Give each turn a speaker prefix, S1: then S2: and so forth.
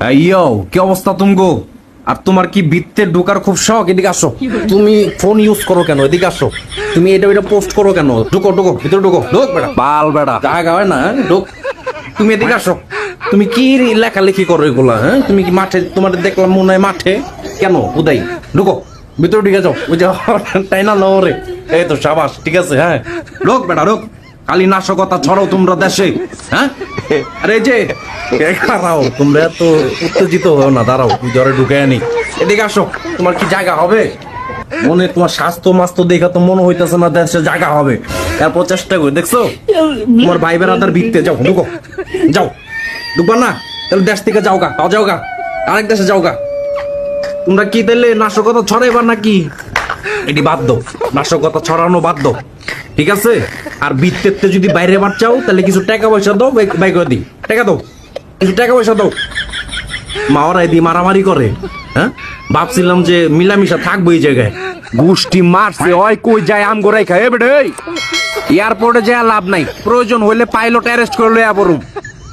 S1: ইয়ো কি অবস্থা তুমগো? আর তোমার কি বৃত্তে ঢোকার খুব শখ? এদিকে আসো। তুমি ফোন ইউজ করো কেন? এদিকে আসো। তুমি এটা এটা পোস্ট করো কেন? ঢুকো ঢুকো ভিতরে ঢুকো। ঢুক বেড়া বাল বেড়া জায়গা হয় না হ্যাঁ? ঢুক। তুমি এদিকে আসো। তুমি কি লেখালেখি করো এগুলা হ্যাঁ? তুমি কি মাঠে তোমার দেখলাম মনে হয় মাঠে। কেন? উদয় ঢুকো। ভিতরে ঢুকে যাও। ওই যে তাই না রে। এই তো সাবাস ঠিক আছে হ্যাঁ? ঢোক বেটা ঢোক। খালি নাশকতা ছড়াও তোমরা দেশে হ্যাঁ? আরে যে দাঁড়াও তোমরা এত উত্তেজিত হও না, দাঁড়াও জ্বরে ঢুকে আনি। এদিকে আসো, তোমার কি জায়গা হবে? মনে, তোমার স্বাস্থ্য মাস্তো দেখা তো মনে হইতেছে না দেশে জায়গা হবে। তারপর চেষ্টা করি, দেখছ? তোমার ভাই বেড়াদার ভিত্তে যাও, ঢুকো। যাও। ঢুকবা না? তাহলে দেশ থেকে যাও গা যাও গা আরেক দেশে যাও গা তোমরা কি তাহলে নাশকতা ছড়াইবার নাকি? এটি বাধ্য। নাশকতা ছড়ানো বাধ্য। ঠিক আছে? আর বৃত্তের যদি বাইরে বার চাও, তাহলে কিছু টাকা পয়সা দাও, বাই- করে টাকা দাও। কিছু টাকা পয়সা দাও। মাওরা এদি মারামারি করে হ্যাঁ? ভাবছিলাম যে মিলামিশা থাকব এই জায়গায়। গোষ্ঠী মারছে, ওই কই যায় আম গোড়াই খায়? এবারে এয়ারপোর্টে যায় লাভ নাই। প্রয়োজন হইলে পাইলট অ্যারেস্ট করে লইয়া পড়ুম